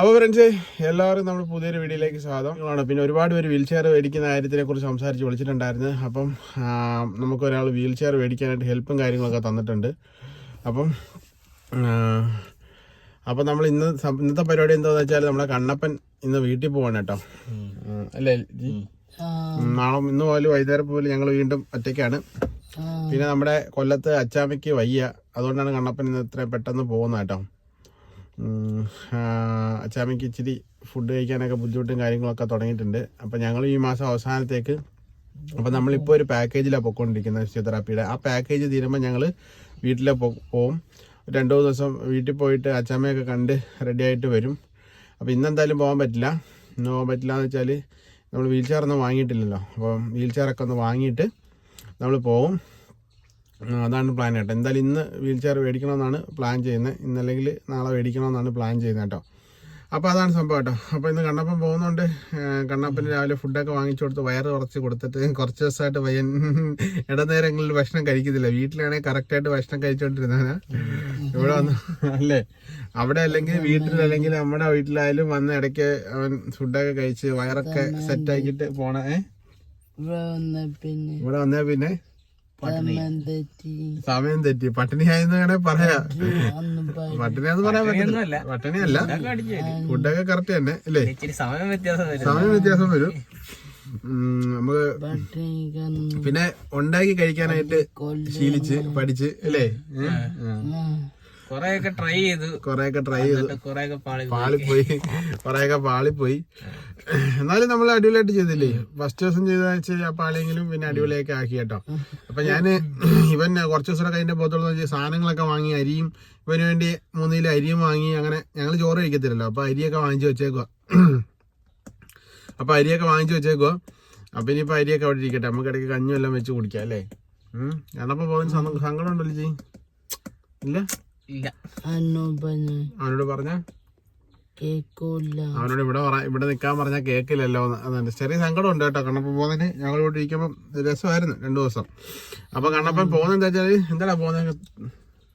അപ്പോൾ ഫ്രണ്ട്സ് എല്ലാവരും നമ്മൾ പുതിയൊരു വീഡിയോയിലേക്ക് സ്വാഗതമാണ് പിന്നെ ഒരുപാട് പേര് വീൽ ചെയർ മേടിക്കുന്ന കാര്യത്തിനെ കുറിച്ച് സംസാരിച്ച് വിളിച്ചിട്ടുണ്ടായിരുന്നു. അപ്പം നമുക്ക് ഒരാൾ വീൽ ചെയർ മേടിക്കാനായിട്ട് ഹെൽപ്പും കാര്യങ്ങളൊക്കെ തന്നിട്ടുണ്ട്. അപ്പം അപ്പം നമ്മൾ ഇന്ന് ഇന്നത്തെ പരിപാടി എന്താണെന്ന് വെച്ചാൽ നമ്മുടെ കണ്ണപ്പൻ ഇന്ന് വീട്ടിൽ പോവാണ് കേട്ടോ. അല്ലേ നാളെ ഇന്ന് പോലും വൈകുന്നേരം പോലും ഞങ്ങൾ വീണ്ടും ഒറ്റയ്ക്കാണ്. പിന്നെ നമ്മുടെ കൊല്ലത്ത് അച്ചാമ്മയ്ക്ക് വയ്യ. അതുകൊണ്ടാണ് കണ്ണപ്പൻ ഇന്ന് ഇത്രയും പെട്ടെന്ന് പോകുന്നത് കേട്ടോ. അച്ചാമ്മയ്ക്ക് ഇച്ചിരി ഫുഡ് കഴിക്കാനൊക്കെ ബുദ്ധിമുട്ടും കാര്യങ്ങളൊക്കെ തുടങ്ങിയിട്ടുണ്ട്. അപ്പം ഞങ്ങൾ ഈ മാസം അവസാനത്തേക്ക് അപ്പം നമ്മളിപ്പോൾ ഒരു പാക്കേജിലാണ് പൊയ്ക്കൊണ്ടിരിക്കുന്നത് ഫിസിയോതെറാപ്പിയുടെ ആ പാക്കേജ് തീരുമ്പോൾ ഞങ്ങൾ വീട്ടിലെ പോവും. രണ്ടു ദിവസം വീട്ടിൽ പോയിട്ട് അച്ചാമ്മയൊക്കെ കണ്ട് റെഡി ആയിട്ട് വരും. അപ്പോൾ ഇന്നെന്തായാലും പോകാൻ പറ്റില്ല. ഇന്ന് പോകാൻ പറ്റില്ല എന്ന് വെച്ചാൽ നമ്മൾ വീൽ ചെയർ ഒന്നും വാങ്ങിയിട്ടില്ലല്ലോ. അപ്പം വീൽ ചെയറൊക്കെ ഒന്ന് വാങ്ങിയിട്ട് നമ്മൾ ആ, അതാണ് പ്ലാൻ കേട്ടോ എന്തായാലും ഇന്ന് വീൽ ചെയർ മേടിക്കണമെന്നാണ് പ്ലാൻ ചെയ്യുന്നത്. ഇന്നല്ലെങ്കിൽ നാളെ മേടിക്കണമെന്നാണ് പ്ലാൻ ചെയ്യുന്നത് കേട്ടോ. അപ്പോൾ അതാണ് സംഭവം കേട്ടോ. അപ്പോൾ ഇന്ന് കണ്ണപ്പൻ പോകുന്നതുകൊണ്ട് ആ, കണ്ണപ്പന് രാവിലെ ഫുഡൊക്കെ വാങ്ങിച്ചു കൊടുത്ത് വയറ് കുറച്ച് കൊടുത്തിട്ട് കുറച്ച് ദിവസമായിട്ട് പയ്യൻ ഇടനേരങ്ങളിൽ ഭക്ഷണം കഴിക്കത്തില്ല. വീട്ടിലാണെങ്കിൽ കറക്റ്റായിട്ട് ഭക്ഷണം കഴിച്ചുകൊണ്ടിരുന്നവനാ ഇവിടെ വന്ന് അല്ലേ? അവിടെ അല്ലെങ്കിൽ വീട്ടിലല്ലെങ്കിൽ നമ്മുടെ വീട്ടിലായാലും വന്ന് ഇടയ്ക്ക് അവൻ ഫുഡൊക്കെ കഴിച്ച് വയറൊക്കെ സെറ്റാക്കിയിട്ട് പോണേ ഇവിടെ വന്നേ പിന്നെ സമയം തെറ്റി. പട്ടിണി ആയെന്ന് വേണേ പറയാ. പട്ടിണിയാന്ന് പറയാൻ പറ്റില്ല പട്ടിണിയല്ല. ഫുഡൊക്കെ കറക്റ്റ് തന്നെ അല്ലേ? സമയം വ്യത്യാസം വരും. സമയം വ്യത്യാസം വരും. ഉം, നമുക്ക് പട്ടിണി പിന്നെ ഉണ്ടാക്കി കഴിക്കാനായിട്ട് ശീലിച്ച് പഠിച്ച് അല്ലേ? കൊറേയൊക്കെ ട്രൈ ചെയ്തു. കൊറേയൊക്കെ ട്രൈ ചെയ്തു. കൊറേയൊക്കെ പാളിപ്പോയി. കൊറേയൊക്കെ പാളിപ്പോയി. എന്നാലും നമ്മൾ അടിപൊളിയായിട്ട് ചെയ്തില്ലേ? ഫസ്റ്റ് ദിവസം ചെയ്ത വെച്ചാൽ ആ പാളിയെങ്കിലും പിന്നെ അടിപൊളിയൊക്കെ ആക്കി കേട്ടോ. അപ്പൊ ഞാൻ ഇവൻ കുറച്ച് ദിവസം കഴിഞ്ഞ പോകത്തുള്ളൂ വെച്ചാൽ സാധനങ്ങളൊക്കെ വാങ്ങി അരിയും ഇവന് വേണ്ടി മൂന്ന് കിലോ അരിയും വാങ്ങി അങ്ങനെ ഞങ്ങൾ ചോറ് കഴിക്കത്തില്ലല്ലോ. അപ്പൊ അരിയൊക്കെ വാങ്ങിച്ചു വെച്ചേക്കുക അപ്പൊ അരിയൊക്കെ വാങ്ങിച്ചു വെച്ചേക്കുക അപ്പൊ ഇനിയിപ്പോ അരിയൊക്കെ അവിടെ ഇരിക്കട്ടെ. നമുക്ക് ഇടയ്ക്ക് കഞ്ഞി എല്ലാം വെച്ച് കുടിക്കാം അല്ലേ? ഉം. ഞാനപ്പോ പോകുന്ന സങ്ക- സങ്കടം ഉണ്ടല്ലോ ജി ഇല്ല? ഇല്ല. അവനോട് പറഞ്ഞ? അവനോട് ഇവിടെ പറ ഇവിടെ നിൽക്കാൻ പറഞ്ഞാൽ കേക്കില്ലല്ലോ എന്ന്. അതാണ്. ചെറിയ സങ്കടം ഉണ്ട് കേട്ടോ കണ്ണപ്പൻ പോകുന്നതിന്. ഞങ്ങൾ ഇവിടെ ഇരിക്കുമ്പോൾ രസമായിരുന്നു രണ്ടു ദിവസം. അപ്പൊ കണ്ണപ്പൻ പോകുന്നത് എന്താ വെച്ചാൽ എന്താടാ പോകുന്നത്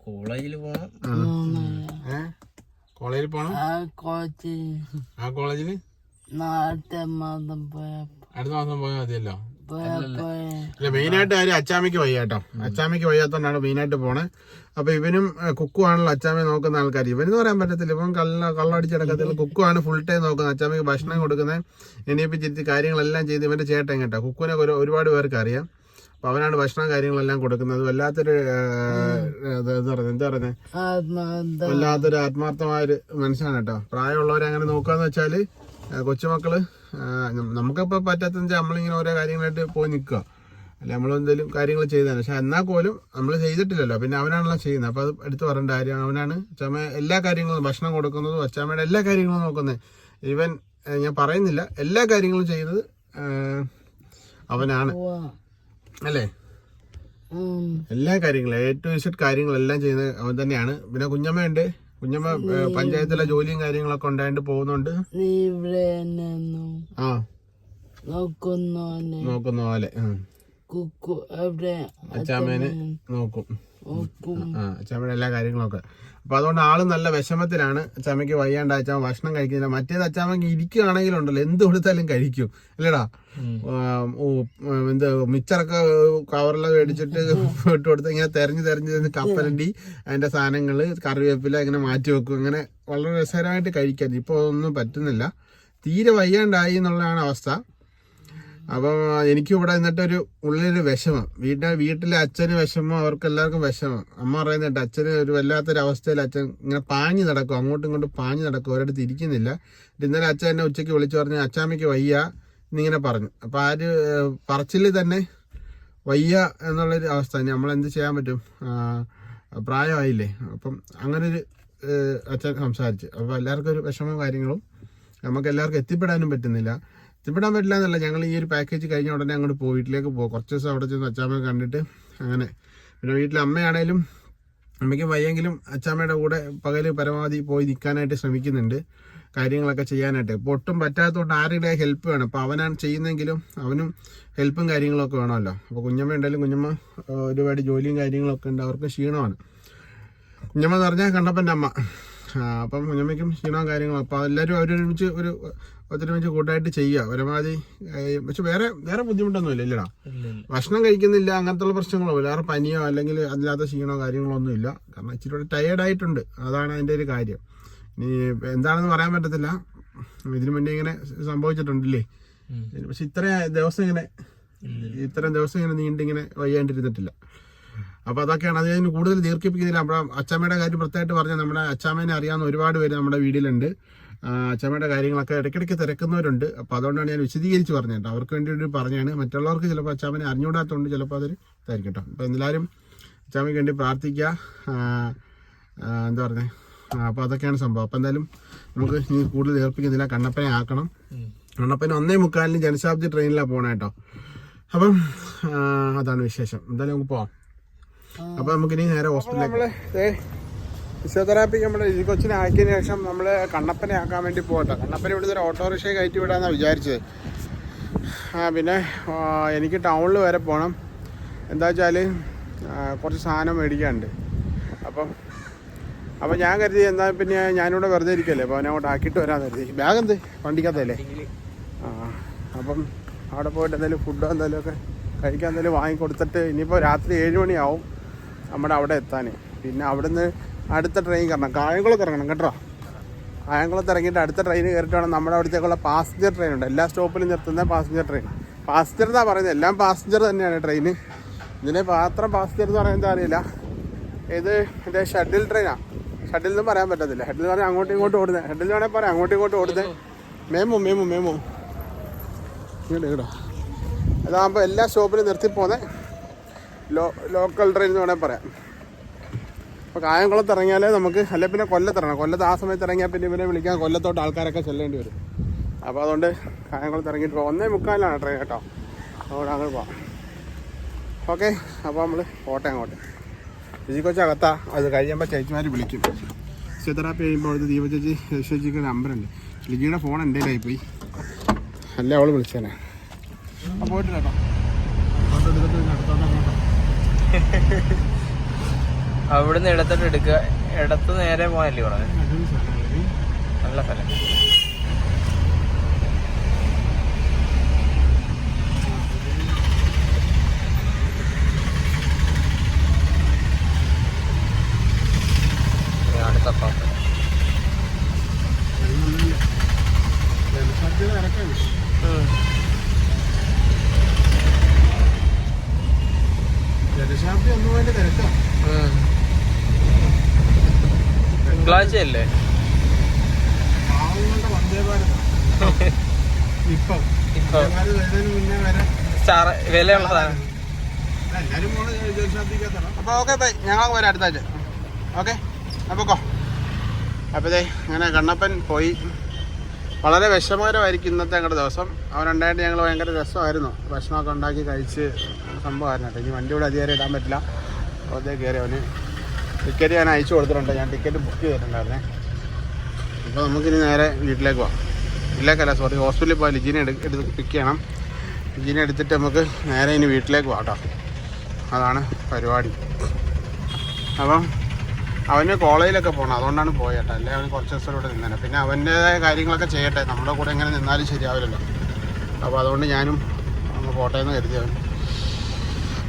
കോളേജിൽ പോണം. ഏ? കോളേജിൽ പോകണം ആ കോച്ച് ആ കോളേജിൽ അടുത്ത മാസം പോയാൽ മതിയല്ലോ. അല്ല മെയിനായിട്ട് കാര്യം അച്ചാമിക്ക് വയ്യാട്ടോ. അച്ചാമിക്ക് വയ്യാത്തോണ്ടാണ് മെയിനായിട്ട് പോണേ. അപ്പൊ ഇവനും കുക്കുവാണല്ലോ അച്ചാമ്മയെ നോക്കുന്ന ആൾക്കാർ ഇവനെന്ന് പറയാൻ പറ്റത്തില്ല. ഇവൻ കള്ള കള്ളടിച്ചടക്കത്തില്ല. കുക്കുവാണ് ഫുൾ ടൈം നോക്കുന്നത്. അച്ചാമ്മയ്ക്ക് ഭക്ഷണം കൊടുക്കുന്നത് എണീപ്പിച്ചിട്ട് കാര്യങ്ങളെല്ലാം ചെയ്ത് ഇവന്റെ ചേട്ടൻ കേട്ടോ. കുക്കുവിനെ ഒരു ഒരുപാട് പേർക്ക് അറിയാം. അപ്പൊ അവനാണ് ഭക്ഷണം കാര്യങ്ങളെല്ലാം കൊടുക്കുന്നത്. വല്ലാത്തൊരു എന്താ പറയുന്നത്? എന്താ പറയുന്നത്? ഒരു വല്ലാത്തൊരു ആത്മാർത്ഥമായൊരു മനുഷ്യനാണ് കേട്ടോ. പ്രായമുള്ളവരെ അങ്ങനെ നോക്കാന്ന് വെച്ചാൽ കൊച്ചുമക്കൾ നമുക്കിപ്പോൾ പറ്റാത്തെന്ന് വെച്ചാൽ നമ്മളിങ്ങനെ ഓരോ കാര്യങ്ങളായിട്ട് പോയി നിൽക്കുക അല്ലെ നമ്മൾ എന്തെങ്കിലും കാര്യങ്ങൾ ചെയ്താണ് പക്ഷെ എന്നാൽ പോലും നമ്മൾ ചെയ്തിട്ടില്ലല്ലോ. പിന്നെ അവനാണല്ലോ ചെയ്യുന്നത് അപ്പോൾ അത് എടുത്തു പറയേണ്ട കാര്യം അവനാണ്. ചമ്മ എല്ലാ കാര്യങ്ങളും ഭക്ഷണം കൊടുക്കുന്നതും അച്ചാമ്മയുടെ എല്ലാ കാര്യങ്ങളും നോക്കുന്നത് ഈവൻ ഞാൻ പറയുന്നില്ല. എല്ലാ കാര്യങ്ങളും ചെയ്യുന്നത് അവനാണ്. അല്ലേ. എല്ലാ കാര്യങ്ങളും എ ടു ഇസഡ് കാര്യങ്ങളെല്ലാം ചെയ്യുന്നത് അവൻ തന്നെയാണ്. പിന്നെ കുഞ്ഞമ്മയുണ്ട്. കുഞ്ഞമ്മ പഞ്ചായത്തിലെ ജോലിയും കാര്യങ്ങളൊക്കെ ഉണ്ടായിട്ട് പോകുന്നുണ്ട്? നീ ഇവിടെ തന്നെ ആ നോക്കുന്ന പോലെ. കുക്കു അച്ചാമ്മേനെ നോക്കും. അച്ചാമ്മയുടെ എല്ലാ കാര്യങ്ങളൊക്കെ. അപ്പൊ അതുകൊണ്ട് ആൾ നല്ല വിഷമത്തിലാണ്. അച്ചാമ്മയ്ക്ക് വയ്യാണ്ട് അച്ചാമ്മ ഭക്ഷണം കഴിക്കുന്നില്ല. മറ്റേത് അച്ചാമ്മയ്ക്ക് ഇരിക്കുകയാണെങ്കിലുണ്ടല്ലോ. എന്ത് കൊടുത്താലും കഴിക്കും. അല്ലേടാ? എന്ത് മിച്ചറൊക്കെ കവറിലൊക്കെ മേടിച്ചിട്ട് ഇട്ട് കൊടുത്ത് ഇങ്ങനെ തെരഞ്ഞു തെരഞ്ഞു തന്നെ കപ്പലണ്ടി അതിന്റെ സാധനങ്ങൾ കറിവേപ്പില ഇങ്ങനെ മാറ്റി വെക്കും. അങ്ങനെ വളരെ രസകരമായിട്ട് കഴിക്കാൻ. ഇപ്പൊ ഒന്നും പറ്റുന്നില്ല. തീരെ വയ്യാണ്ടായി എന്നുള്ളതാണ് അവസ്ഥ. അപ്പം എനിക്കും ഇവിടെ നിന്നിട്ടൊരു ഉള്ളിലൊരു വിഷമം. വീട്ടിൽ വീട്ടിലെ അച്ഛന് വിഷമം അവർക്ക് എല്ലാവർക്കും വിഷമം. അമ്മ പറയുന്നുണ്ട് അച്ഛന് ഒരു വല്ലാത്തൊരു അവസ്ഥയിൽ അച്ഛൻ ഇങ്ങനെ പാഞ്ഞു നടക്കും. അങ്ങോട്ടും ഇങ്ങോട്ടും പാഞ്ഞു നടക്കും. ഒരിടത്ത് ഇരിക്കുന്നില്ല. ഇന്നലെ അച്ഛൻ എന്നെ ഉച്ചയ്ക്ക് വിളിച്ചു പറഞ്ഞ് അച്ചാമ്മയ്ക്ക് വയ്യ എന്നിങ്ങനെ പറഞ്ഞു. അപ്പം ആ ഒരു പറച്ചിൽ തന്നെ വയ്യ എന്നുള്ളൊരു അവസ്ഥ. നമ്മൾ എന്ത് ചെയ്യാൻ പറ്റും? പ്രായമായില്ലേ? അപ്പം അങ്ങനെ ഒരു അച്ഛൻ സംസാരിച്ചു. അപ്പോൾ എല്ലാവർക്കും ഒരു വിഷമവും കാര്യങ്ങളും നമുക്ക് എല്ലാവർക്കും എത്തിപ്പെടാനും പറ്റുന്നില്ല. എത്തിപ്പെടാൻ പറ്റില്ല എന്നല്ല. ഞങ്ങൾ ഈ ഒരു പാക്കേജ് കഴിഞ്ഞ ഉടനെ അങ്ങോട്ട് പോയി. വീട്ടിലേക്ക് പോകും കുറച്ച് ദിവസം അവിടെ ചെന്ന് അച്ചാമ്മയെ കണ്ടിട്ട് അങ്ങനെ. പിന്നെ വീട്ടിലെ അമ്മയാണേലും അമ്മയ്ക്ക് വയ്യെങ്കിലും അച്ചാമ്മയുടെ കൂടെ പകൽ പരമാവധി പോയി നിൽക്കാനായിട്ട് ശ്രമിക്കുന്നുണ്ട്. കാര്യങ്ങളൊക്കെ ചെയ്യാനായിട്ട്. ഇപ്പോൾ ഒട്ടും പറ്റാത്തതുകൊണ്ട് ആരുടെ ഹെൽപ്പ് വേണം? അപ്പോൾ അവനാണ് ചെയ്യുന്നെങ്കിലും അവനും ഹെൽപ്പും കാര്യങ്ങളൊക്കെ വേണമല്ലോ. അപ്പോൾ കുഞ്ഞമ്മ ഉണ്ടെങ്കിലും കുഞ്ഞമ്മ ഒരുപാട് ജോലിയും കാര്യങ്ങളൊക്കെ ഉണ്ട്. അവർക്ക് ക്ഷീണമാണ്. കുഞ്ഞമ്മ എന്ന് പറഞ്ഞാൽ കണ്ടപ്പന്റെ അമ്മ. അപ്പം കുഞ്ഞമ്മയ്ക്കും ക്ഷീണവും കാര്യങ്ങളും. അപ്പം എല്ലാവരും അവരൊരുമിച്ച് ഒരു ഒത്തൊരുമിച്ച് കൂട്ടായിട്ട് ചെയ്യുക. ഏ, പക്ഷെ വേറെ വേറെ ബുദ്ധിമുട്ടൊന്നുമില്ല ഇല്ലടാ. ഇല്ല ഇല്ല. ഭക്ഷണം കഴിക്കുന്നില്ല അങ്ങനത്തെ പ്രശ്നങ്ങളോ വേറെ പനിയോ അല്ലെങ്കിൽ അതില്ലാത്ത ക്ഷീണോ കാര്യങ്ങളോ ഒന്നും ഇല്ല. കാരണം ഇച്ചിരി കൂടെ ടയേർഡ് ആയിട്ടുണ്ട്. അതാണ് അതിന്റെ ഒരു കാര്യം. ഇനി എന്താണെന്ന് പറയാൻ പറ്റത്തില്ല. ഇതിനു മുന്നേ ഇങ്ങനെ സംഭവിച്ചിട്ടുണ്ടല്ലേ. പക്ഷെ ഇത്രയും ദിവസം ഇങ്ങനെ ഇത്രയും ദിവസം ഇങ്ങനെ നീണ്ടിങ്ങനെ വയ്യാണ്ടിരുന്നിട്ടില്ല. അപ്പൊ അതൊക്കെയാണ്. അത് കഴിഞ്ഞ് കൂടുതൽ ദീർഘിപ്പിക്കുന്നില്ല. നമ്മുടെ അച്ചാമ്മയുടെ കാര്യം പ്രത്യേകമായിട്ട് പറഞ്ഞാൽ നമ്മുടെ അച്ചാമ്മേനെ അറിയാവുന്ന ഒരുപാട് പേര് നമ്മുടെ വീട്ടിലുണ്ട്. അച്ചമ്മയുടെ കാര്യങ്ങളൊക്കെ ഇടയ്ക്കിടയ്ക്ക് തിരക്കുന്നവരുണ്ട്. അപ്പോൾ അതുകൊണ്ടാണ് ഞാൻ വിശദീകരിച്ച് പറഞ്ഞത്. അവർക്ക് വേണ്ടിയിട്ട് പറഞ്ഞാണ്. മറ്റുള്ളവർക്ക് ചിലപ്പോൾ അച്ചാമ്മനെ അറിഞ്ഞുകൂടാത്തതുകൊണ്ട് ചിലപ്പോൾ അതൊരു ഇതായിരിക്കും കേട്ടോ. അപ്പോൾ എല്ലാവരും അച്ചാമ്മയ്ക്ക് വേണ്ടി പ്രാർത്ഥിക്കുക. എന്താ പറഞ്ഞത് അപ്പോൾ അതൊക്കെയാണ് സംഭവം. അപ്പോൾ എന്തായാലും നമുക്ക് ഇനി കൂടുതൽ ഏർപ്പിക്കുന്നില്ല കണ്ണപ്പനെ ആക്കണം. കണ്ണപ്പനെ ഒന്നേ മുക്കാലിന് ജനശാബ്ദി ട്രെയിനിലാണ് പോകണേട്ടോ കേട്ടോ. അപ്പം അതാണ് വിശേഷം. എന്തായാലും നമുക്ക് പോവാം. അപ്പൊ നമുക്കിനി നേരെ ഹോസ്പിറ്റലിലേക്ക് ഫിസിയോതെറാപ്പിക്ക് നമ്മുടെ ഈ കൊച്ചിനെ ആക്കിയതിന് ശേഷം നമ്മൾ കണ്ണപ്പനെ ആക്കാൻ വേണ്ടി പോകട്ടെ കണ്ണപ്പനെ ഇവിടുന്ന് ഒരു ഓട്ടോറിക്ഷയെ കയറ്റി വിടാമെന്നാണ് വിചാരിച്ചത്. ആ പിന്നെ എനിക്ക് ടൗണിൽ വരെ പോകണം എന്താ വെച്ചാൽ കുറച്ച് സാധനം മേടിക്കാനുണ്ട്. അപ്പം അപ്പം ഞാൻ കരുതി എന്താ പിന്നെ ഞാനിവിടെ വെറുതെ ഇരിക്കല്ലേ അപ്പോൾ അവനങ്ങോട്ട് അങ്ങോട്ട് ആക്കിയിട്ട് വരാമെന്ന് കരുതി. ബാഗ് എന്ത്? വണ്ടിക്കകത്തല്ലേ? ആ അപ്പം അവിടെ പോയിട്ട് എന്തെങ്കിലും ഫുഡോ എന്തെങ്കിലുമൊക്കെ കഴിക്കാൻ എന്തെങ്കിലും വാങ്ങിക്കൊടുത്തിട്ട് ഇനിയിപ്പോൾ രാത്രി ഏഴ് മണിയാവും. നമ്മുടെ അവിടെ എത്താൻ. പിന്നെ അവിടുന്ന് അടുത്ത ട്രെയിൻ കയറണം കായംകുളത്ത് ഇറങ്ങണം കേട്ടോ. കായംകുളത്ത് ഇറങ്ങിയിട്ട് അടുത്ത ട്രെയിൻ കയറിയിട്ട് വേണം. നമ്മുടെ അവിടത്തേക്കുള്ള പാസഞ്ചർ ട്രെയിൻ ഉണ്ട്. എല്ലാ സ്റ്റോപ്പിലും നിർത്തുന്ന പാസഞ്ചർ ട്രെയിൻ പാസഞ്ചർ എന്നാ പറയുന്നത്. എല്ലാം പാസഞ്ചർ തന്നെയാണ് ട്രെയിൻ ഇതിനെ മാത്രം പാസഞ്ചർ എന്ന് പറയുന്നത് അറിയില്ല. ഇത് മറ്റേ ഷട്ടിൽ ട്രെയിനാണ് ഷട്ടിൽ എന്നും പറയാൻ പറ്റത്തില്ല. ഷട്ടിൽ എന്ന് പറഞ്ഞാൽ അങ്ങോട്ടും ഇങ്ങോട്ടും ഓടുന്നത് ഷട്ടിൽ എന്ന് പറയാം അങ്ങോട്ടും ഇങ്ങോട്ടും ഓടുന്നത് മേമു മേമു മേമു. കേട്ടോ. അതാകുമ്പോൾ എല്ലാ സ്റ്റോപ്പിലും നിർത്തി പോകുന്ന ലോ ലോക്കൽ ട്രെയിൻ എന്ന് വേണമെങ്കിൽ പറയാം. അപ്പോൾ കായംകുളത്ത് ഇറങ്ങിയാലേ നമുക്ക് അല്ലെ പിന്നെ കൊല്ലത്ത് ഇറങ്ങണം കൊല്ലത്ത് ആ സമയത്ത് ഇറങ്ങിയാൽ പിന്നെ ഇവരെ വിളിക്കാൻ കൊല്ലത്തോട്ട് ആൾക്കാരൊക്കെ ചെല്ലേണ്ടി വരും. അപ്പോൾ അതുകൊണ്ട് കായംകുളത്ത് ഇറങ്ങിയിട്ട് പോകാം ഒന്നേ മുക്കാലാണ് ട്രെയിൻ കേട്ടോ. അതുകൊണ്ട് അങ്ങോട്ട് പോവാം. ഓക്കെ അപ്പോൾ നമ്മൾ പോട്ടെ അങ്ങോട്ട്. ചേച്ചി കൊച്ചകത്താ. അത് കഴിയുമ്പോൾ ചേച്ചിമാർ വിളിക്കും. ഫിസിയോതെറാപ്പി ചെയ്യുമ്പോൾ അവിടുത്തെ ദീപ ചേച്ചി ചേച്ചിക്ക് നമ്പറുണ്ട് ലിജിയുടെ ഫോൺ എന്റെ പോയി അല്ല അവൾ വിളിച്ചേനെ. അപ്പോൾ കേട്ടോ ഫോട്ടോ എടുത്തിട്ട് പിന്നെ അടുത്തോട്ട് അങ്ങോട്ടോ അവിടുന്ന് ഇടത്തോട്ട് എടുക്കുക. ഇടത്ത് നേരെ പോകാനല്ലേ പറഞ്ഞത് നല്ല സ്ഥലം അടുത്ത പാപ്പ ജനസാധ്യത ഇറക്കാണ് ജനശാബ്ദി ഒന്നും വേണ്ടി തിരക്കാം തിങ്കളാഴ്ചയല്ലേ പാവങ്ങളുടെ വന്ദേ ഭാരത ഇപ്പം ഇപ്പൊ വന്ദേ ഭാരത് വരുന്നതിന് മുന്നേ വരെ സ്റ്റാർ വിലയുള്ള സാധനം. എല്ലാവരും പോണ ജനശാബ്ദിക്കകത്താണ് അപ്പോൾ ഓക്കെ ബൈ ഞങ്ങൾ വരാം അടുത്ത ആഴ്ച. ഓക്കെ അപ്പോൾ അപ്പോൾ ഇതേ അങ്ങനെ കണ്ണപ്പൻ പോയി. വളരെ വിഷമകരമായിരിക്കും ഇന്നത്തെ ഞങ്ങളുടെ ദിവസം. അവനുണ്ടായിട്ട് ഞങ്ങൾ ഭയങ്കര രസമായിരുന്നു. ഭക്ഷണമൊക്കെ ഉണ്ടാക്കി കഴിച്ച് സംഭവമായിരുന്നു കേട്ടോ. ഇനി വണ്ടി അധികാരം അധികം ഇടാൻ പറ്റില്ല. അതേ കയറി അവന് ടിക്കറ്റ് ഞാൻ അയച്ചു കൊടുത്തിട്ടുണ്ട്. ഞാൻ ടിക്കറ്റ് ബുക്ക് ചെയ്തിട്ടുണ്ടായിരുന്നേ. അപ്പോൾ നമുക്കിനി നേരെ വീട്ടിലേക്ക് പോവാം. ഇല്ലേക്കല്ല സോറി ഹോസ്പിറ്റലിൽ പോയാൽ ലിജീനെ എടു എടുത്ത് പിക്ക് ചെയ്യണം. ലിജീനെ എടുത്തിട്ട് നമുക്ക് നേരെ ഇനി വീട്ടിലേക്ക് പോകാം കേട്ടോ. അതാണ് പരിപാടി. അപ്പം അവന് കോളേജിലൊക്കെ പോകണം അതുകൊണ്ടാണ് പോയേട്ടെ അല്ലേ? അവന് കുറച്ച് ദിവസം ഇവിടെ നിന്നേനെ. പിന്നെ അവന്റേതായ കാര്യങ്ങളൊക്കെ ചെയ്യട്ടെ. നമ്മുടെ കൂടെ എങ്ങനെ നിന്നാലും ശരിയാവില്ലല്ലോ. അപ്പോൾ അതുകൊണ്ട് ഞാനും അങ്ങ് പോട്ടെ എന്ന്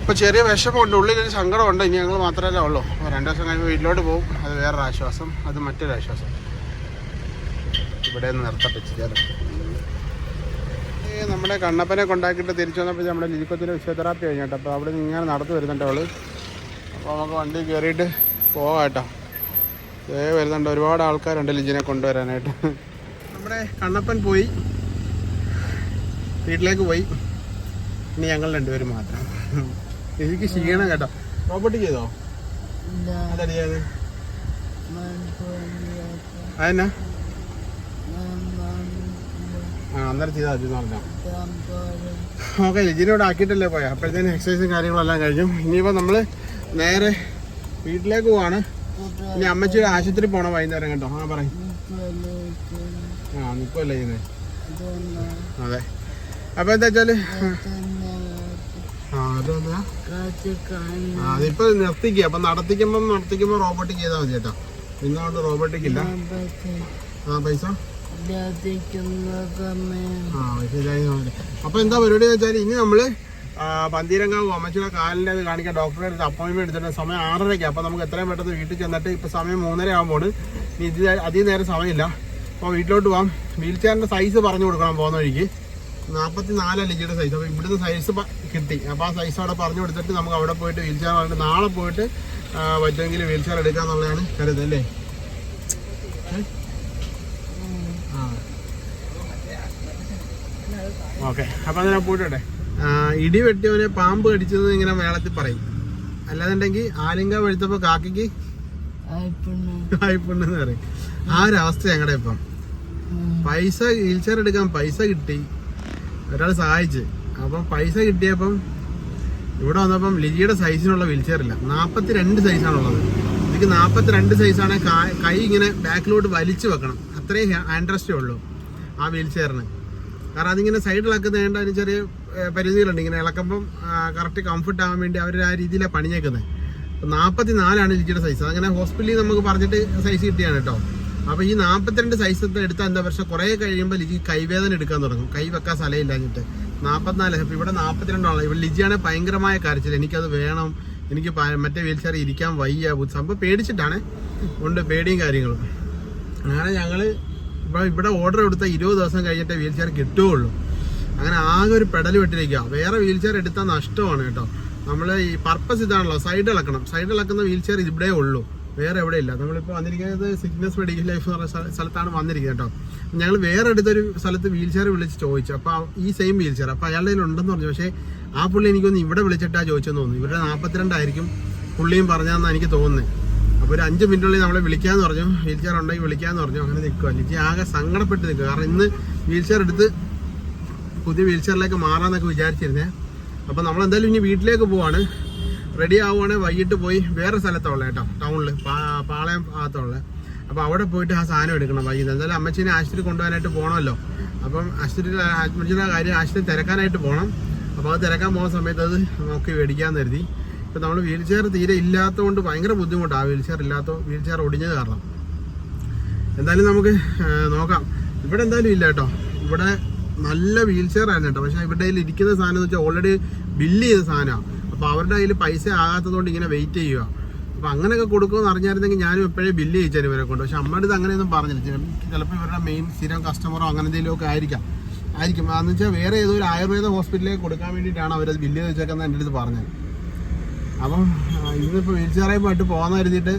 ഇപ്പോൾ ചെറിയ വിഷമമുണ്ട് ഉള്ളിലൊരു സങ്കടമുണ്ട് ഇനി ഞങ്ങൾ മാത്രമല്ല ഉള്ളൂ. അപ്പോൾ രണ്ട് ദിവസം കഴിയുമ്പോൾ വീട്ടിലോട്ട് പോകും. അത് വേറൊരു ആശ്വാസം. അത് മറ്റൊരു ആശ്വാസം. ഇവിടെ നിന്ന് നിർത്തട്ടെ ചെയ്യാറ് നമ്മുടെ കണ്ണപ്പനെ കൊണ്ടാക്കിയിട്ട് തിരിച്ചു വന്നപ്പോൾ നമ്മുടെ ലിജിക്കൊത്തിന്റെ ഫിസിയോതെറാപ്പി കഴിഞ്ഞിട്ട് അപ്പോൾ അവിടെ നിന്ന് ഇങ്ങനെ നടത്തു വരുന്നുണ്ട് അവൾ. അപ്പോൾ നമുക്ക് വണ്ടി കയറിയിട്ട് പോകാം കേട്ടോ. ദേ വരുന്നുണ്ട്. ഒരുപാട് ആൾക്കാരുണ്ട് ലിജിനെ കൊണ്ടുവരാനായിട്ട്. നമ്മുടെ കണ്ണപ്പൻ പോയി. വീട്ടിലേക്ക് പോയി. ഇനി ഞങ്ങൾ രണ്ടുപേരും മാത്രം. എനിക്ക് ക്ഷീണം കേട്ടോ. പ്രോപ്പർട്ടി ചെയ്തോ? ഇല്ല. അതടി അത് മൺപോലിയാത്ത അതെന്നാ ആ അന്നേരം ചെയ്താൽ മതി പറഞ്ഞോ. ഓക്കെ ലിജിനോട് ആക്കിയിട്ടല്ലേ പോയ? അപ്പോഴത്തേനും എക്സസൈസും കാര്യങ്ങളെല്ലാം കഴിഞ്ഞു. ഇനിയിപ്പോൾ നമ്മൾ നേരെ വീട്ടിലേക്ക് പോവാണ്. ഇനി അമ്മച്ചിയുടെ ആശുപത്രി പോകണം വൈകുന്നേരം കേട്ടോ. ആ പറയും. ആ നിൽക്കുമല്ലേ ചെയ്യുന്നത് ഇതൊന്ന് അതെ. അപ്പോൾ എന്താ വെച്ചാൽ തന്നെ ആ അപ്പൊ നടത്തിക്കുമ്പോ നടത്തിക്കുമ്പോ റോബോട്ടിക് ചെയ്താൽ മതി കേട്ടോ. ഇന്നുകൊണ്ട് റോബോട്ടിക് ഇല്ല. ആ പൈസ? അപ്പൊ എന്താ പരിപാടി എന്ന് വെച്ചാൽ ഇനി നമ്മൾ പന്തീരങ്കാവ് അമ്മച്ചിയുടെ കാലിന്റെ അത് കാണിക്കാൻ ഡോക്ടറെ അടുത്ത് അപ്പോയിൻമെന്റ് എടുത്തിട്ട് സമയം ആറരയ്ക്ക്. അപ്പോൾ നമുക്ക് എത്രയും പെട്ടെന്ന് വീട്ടിൽ ചെന്നിട്ട് ഇപ്പോൾ സമയം മൂന്നര ആകുമ്പോൾ ഇനി ഇത് അധികം നേരം സമയമില്ല. അപ്പോൾ വീട്ടിലോട്ട് പോകാം വീൽ ചെയറിന്റെ സൈസ് പറഞ്ഞു കൊടുക്കണം പോകുന്ന വഴിക്ക്. നാൽപ്പത്തി നാലാണ് ലിജിയുടെ സൈസ് അപ്പോൾ ഇവിടുന്ന് സൈസ് കിട്ടി. അപ്പോൾ ആ സൈസ് അവിടെ പറഞ്ഞു കൊടുത്തിട്ട് നമുക്ക് അവിടെ പോയിട്ട് വീൽ ചെയർ വാങ്ങിട്ട് നാളെ പോയിട്ട് പറ്റുമെങ്കിൽ വീൽ ചെയർ എടുക്കാന്നുള്ളതാണ് കരുത് അല്ലേ? ഓക്കെ. അപ്പൊ അതിനെ പോയിട്ടെ ഇടി വെട്ടിയവനെ പാമ്പ് കടിച്ചത് ഇങ്ങനെ മേളത്തിൽ പറയും. അല്ലാന്നുണ്ടെങ്കിൽ ആലിംഗ വെളുത്തപ്പോൾ കാക്കിക്ക് ആയിപ്പണ് വായ്പുണ്ടെന്ന് പറയും. ആ ഒരു അവസ്ഥ ഞങ്ങളുടെ ഇപ്പം. പൈസ വീൽ ചെയർ എടുക്കാൻ പൈസ കിട്ടി. ഒരാൾ സഹായിച്ച്. അപ്പം പൈസ കിട്ടിയപ്പം ഇവിടെ വന്നപ്പം ലിജിയുടെ സൈസിനുള്ള വീൽചെയറില്ല നാൽപ്പത്തി രണ്ട് സൈസാണുള്ളത് എനിക്ക് നാൽപ്പത്തി രണ്ട് സൈസാണ് കൈ ഇങ്ങനെ ബാക്കിലോട്ട് വലിച്ചു വെക്കണം. അത്രയും ഹാൻഡ് റെസ്റ്റേ ഉള്ളൂ ആ വീൽചെയറിന് കാരണം അതിങ്ങനെ സൈഡിലാക്കുന്ന വേണ്ട അതിന് ചെറിയ പരിധികളുണ്ട് ഇങ്ങനെ ഇളക്കുമ്പം കറക്റ്റ് കംഫർട്ട് ആവാൻ വേണ്ടി അവർ ആ രീതിയിലാണ് പണിഞ്ഞേക്കുന്നത് നാൽപ്പത്തി നാലാണ് ലിജിയുടെ സൈസ് അങ്ങനെ ഹോസ്പിറ്റലിൽ നമുക്ക് പറഞ്ഞിട്ട് സൈസ് കിട്ടിയാണ് കേട്ടോ അപ്പോൾ ഈ നാൽപ്പത്തിരണ്ട് സൈസ് എടുത്താൽ എന്താ പക്ഷേ കുറേ കഴിയുമ്പോൾ ലിജി കൈവേദന എടുക്കാൻ തുടങ്ങും. കൈ വെക്കാൻ സ്ഥലമില്ലാഞ്ഞിട്ട് നാൽപ്പത്തിനാല് അപ്പോൾ ഇവിടെ നാൽപ്പത്തിരണ്ടാണ് ഇവിടെ ലിജിയാണെങ്കിൽ ഭയങ്കരമായ കരച്ചിൽ എനിക്കത് വേണം. എനിക്ക് മറ്റേ വീൽ ചെയർ ഇരിക്കാൻ വയ്യ. സംഭവം പേടിച്ചിട്ടാണ്. ഉണ്ട് പേടിയും കാര്യങ്ങളും. അങ്ങനെ ഞങ്ങൾ ഇപ്പോൾ ഇവിടെ ഓർഡർ കൊടുത്ത ഇരുപത് ദിവസം കഴിഞ്ഞിട്ട് വീൽ ചെയർ കിട്ടുകയുള്ളൂ. അങ്ങനെ ആകെ ഒരു പെടൽ വിട്ടിരിക്കുക വേറെ വീൽ ചെയർ എടുത്താൽ നഷ്ടമാണ് കേട്ടോ. നമ്മൾ ഈ പർപ്പസ് ഇതാണല്ലോ. സൈഡ് ഇളക്കണം. സൈഡ് ഇളക്കുന്ന വീൽ ചെയർ ഇവിടെ ഉള്ളൂ. വേറെ എവിടെ ഇല്ല. നമ്മളിപ്പോൾ വന്നിരിക്കുന്നത് സിഗ്നസ് മെഡിക്കൽ ലൈഫ് എന്ന് പറഞ്ഞ സ്ഥലത്താണ് വന്നിരിക്കുന്നത് കേട്ടോ. ഞങ്ങൾ വേറെ അടുത്തൊരു സ്ഥലത്ത് വീൽ ചെയർ വിളിച്ച് ചോദിച്ചു. അപ്പോൾ ഈ സെയിം വീൽ ചെയർ അപ്പോൾ അയാളുടെ ഉണ്ടെന്ന് പറഞ്ഞു. പക്ഷേ ആ പുള്ളി എനിക്കൊന്ന് ഇവിടെ വിളിച്ചിട്ടാ ചോദിച്ചെന്ന് തോന്നുന്നു. ഇവരുടെ നാൽപ്പത്തിരണ്ടായിരിക്കും പുള്ളിയും പറഞ്ഞാന്ന് എനിക്ക് തോന്നുന്നത് അപ്പോൾ ഒരു അഞ്ച് മിനിറ്റുള്ളിൽ നമ്മളെ വിളിക്കാമെന്ന് പറഞ്ഞു. വീൽ ചെയർ ഉണ്ടെങ്കിൽ വിളിക്കാമെന്ന് പറഞ്ഞു. അങ്ങനെ നിൽക്കുക ലിജി ആകെ സങ്കടപ്പെട്ട് നിൽക്കുക കാരണം ഇന്ന് വീൽ ചെയർ എടുത്ത് പുതിയ വീൽ ചെയറിലേക്ക് മാറാന്നൊക്കെ വിചാരിച്ചിരുന്നേ. അപ്പോൾ നമ്മൾ എന്തായാലും ഇനി വീട്ടിലേക്ക് പോവാണ്. റെഡി ആവുകയാണെങ്കിൽ വൈകിട്ട് പോയി വേറെ സ്ഥലത്തുള്ള കേട്ടോ ടൗണിൽ പാളയം ഭാഗത്തുള്ള. അപ്പോൾ അവിടെ പോയിട്ട് ആ സാധനം എടുക്കണം വൈകിട്ട്. എന്തായാലും അമ്മച്ചീനെ ആശുപത്രി കൊണ്ടുപോകാനായിട്ട് പോകണമല്ലോ അപ്പം ആശുപത്രിയിൽ അമ്മച്ചിയുടെ കാര്യം ആശുപത്രി തിരക്കാനായിട്ട് പോകണം അപ്പോൾ അത് തിരക്കാൻ പോകുന്ന സമയത്ത് അത് നോക്കി മേടിക്കാമെന്ന് കരുതി. ഇപ്പം നമ്മൾ വീൽ ചെയർ തീരെ ഇല്ലാത്തതുകൊണ്ട് ഭയങ്കര ബുദ്ധിമുട്ടാണ് വീൽ ചെയർ ഇല്ലാത്ത വീൽ ചെയർ ഒടിഞ്ഞത് കാരണം. എന്തായാലും നമുക്ക് നോക്കാം. ഇവിടെ എന്തായാലും ഇല്ല കേട്ടോ. ഇവിടെ നല്ല വീൽ ചെയർ ആയിരുന്നു കേട്ടോ. പക്ഷേ ഇവിടെ ഇരിക്കുന്ന സാധനം എന്ന് വെച്ചാൽ ഓൾറെഡി ബില്ല് ചെയ്ത സാധനമാണ് അപ്പോൾ അവരുടെ കയ്യിൽ പൈസ ആകാത്തതുകൊണ്ട് ഇങ്ങനെ വെയിറ്റ് ചെയ്യുക. അപ്പോൾ അങ്ങനെയൊക്കെ കൊടുക്കുമെന്ന് അറിഞ്ഞായിരുന്നെങ്കിൽ ഞാനും എപ്പോഴേ ബില്ല് ചെയ്യിച്ചാൽ ഇവരെ കൊണ്ട്. പക്ഷെ അമ്മയുടെ ഇത് അങ്ങനെയൊന്നും പറഞ്ഞില്ല. ചിലപ്പോൾ ഇവരുടെ മെയിൻ സ്ഥിരം കസ്റ്റമറോ അങ്ങനെ എന്തെങ്കിലും ഒക്കെ ആയിരിക്കാം. ആയിരിക്കും. അതെന്ന് വെച്ചാൽ വേറെ ഏതോ ഒരു ആയുർവേദ ഹോസ്പിറ്റലിലേക്ക് കൊടുക്കാൻ വേണ്ടിയിട്ടാണ് അവരത് ബില്ല് വെച്ചേക്കുന്നത് എന്റെ അടുത്ത് പറഞ്ഞത്. അപ്പം ഇന്നിപ്പോൾ വീൽ ചെയറായിട്ട് പോകാൻ കരുതിയിട്ട്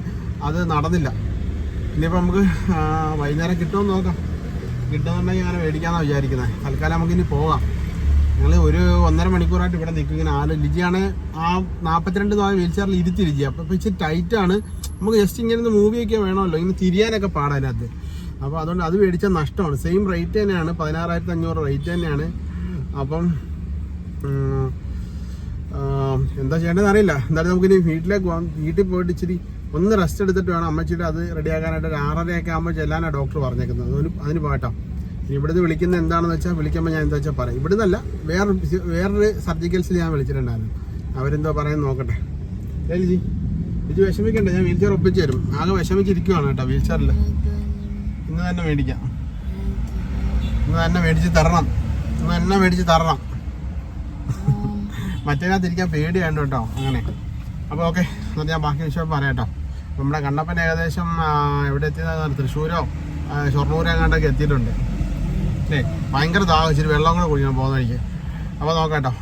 അത് നടന്നില്ല. ഇനിയിപ്പോൾ നമുക്ക് വൈകുന്നേരം കിട്ടുമെന്ന് നോക്കാം. കിട്ടുന്നുണ്ടെങ്കിൽ അങ്ങനെ മേടിക്കാമെന്നാണ് വിചാരിക്കുന്നത് തൽക്കാലം നമുക്ക് ഇനി പോകാം. ഞങ്ങൾ ഒരു ഒന്നര മണിക്കൂറായിട്ട് ഇവിടെ നിൽക്കും ഇങ്ങനെ ആലോ ലിജിയാണ്. ആ നാൽപ്പത്തിരണ്ട് നാളെ വീൽ ചെയറിൽ ഇരുത്തി ലിജി. അപ്പോൾ ഇപ്പോൾ ഇച്ചിരി ടൈറ്റാണ് നമുക്ക് ജസ്റ്റ് ഇങ്ങനെ ഒന്ന് മൂവിയൊക്കെ വേണമല്ലോ. ഇങ്ങനെ തിരിയാനൊക്കെ പാടാം അതിനകത്ത്. അപ്പോൾ അതുകൊണ്ട് അത് മേടിച്ച നഷ്ടമാണ്. സെയിം റേറ്റ് തന്നെയാണ്. പതിനാറായിരത്തി അഞ്ഞൂറ് റേറ്റ് തന്നെയാണ്. അപ്പം എന്താ ചെയ്യേണ്ടതെന്ന് അറിയില്ല. എന്തായാലും നമുക്കിനി വീട്ടിലേക്ക് പോകാം വീട്ടിൽ പോയിട്ട് ഇച്ചിരി ഒന്ന് റെസ്റ്റ് എടുത്തിട്ട് വേണം. അമ്മച്ചിട്ട് അത് റെഡിയാക്കാനായിട്ട് ഒരു ആറരയൊക്കെ ആകുമ്പോൾ ചെല്ലാനാണ് ഡോക്ടർ പറഞ്ഞേക്കുന്നത്. അതിന് അതിന് പോകട്ടോ ഇനി ഇവിടുന്ന് വിളിക്കുന്നത് എന്താണെന്ന് വെച്ചാൽ വിളിക്കുമ്പോൾ ഞാൻ എന്താ വെച്ചാൽ പറയും. ഇവിടുന്നല്ല വേറെ വേറൊരു സർജിക്കൽസിൽ ഞാൻ വിളിച്ചിട്ടുണ്ടായിരുന്നു. അവരെന്തോ പറയാൻ നോക്കട്ടെ. ജി ലിജി വിഷമിക്കണ്ട ഞാൻ വീൽ ചെയർ ഒപ്പിച്ച് തരും. ആകെ വിഷമിച്ചിരിക്കുവാണ് കേട്ടോ വീൽ ചെയറിൽ ഇന്ന് തന്നെ മേടിക്കാം. ഇന്ന് തന്നെ മേടിച്ച് തരണം. ഇന്ന് തന്നെ മേടിച്ച് തരണം. മറ്റേനകത്ത് ഇരിക്കാൻ പേടിയാണ്ട് കേട്ടോ അങ്ങനെ. അപ്പോൾ ഓക്കെ എന്നിട്ട് ഞാൻ ബാക്കി വിഷയം പറയാം കേട്ടോ. നമ്മുടെ കണ്ണപ്പൻ ഏകദേശം എവിടെ എത്തിയതാണ് തൃശ്ശൂരോ ഷൊർണൂരോ എങ്ങാണ്ടൊക്കെ എത്തിയിട്ടുണ്ട്. ഭയങ്കര ദാഹിച്ചിട്ട് വെള്ളം കൂടെ കുടിക്കണം പോകുന്ന വഴിക്ക്. അപ്പോൾ നോക്കാം കേട്ടോ.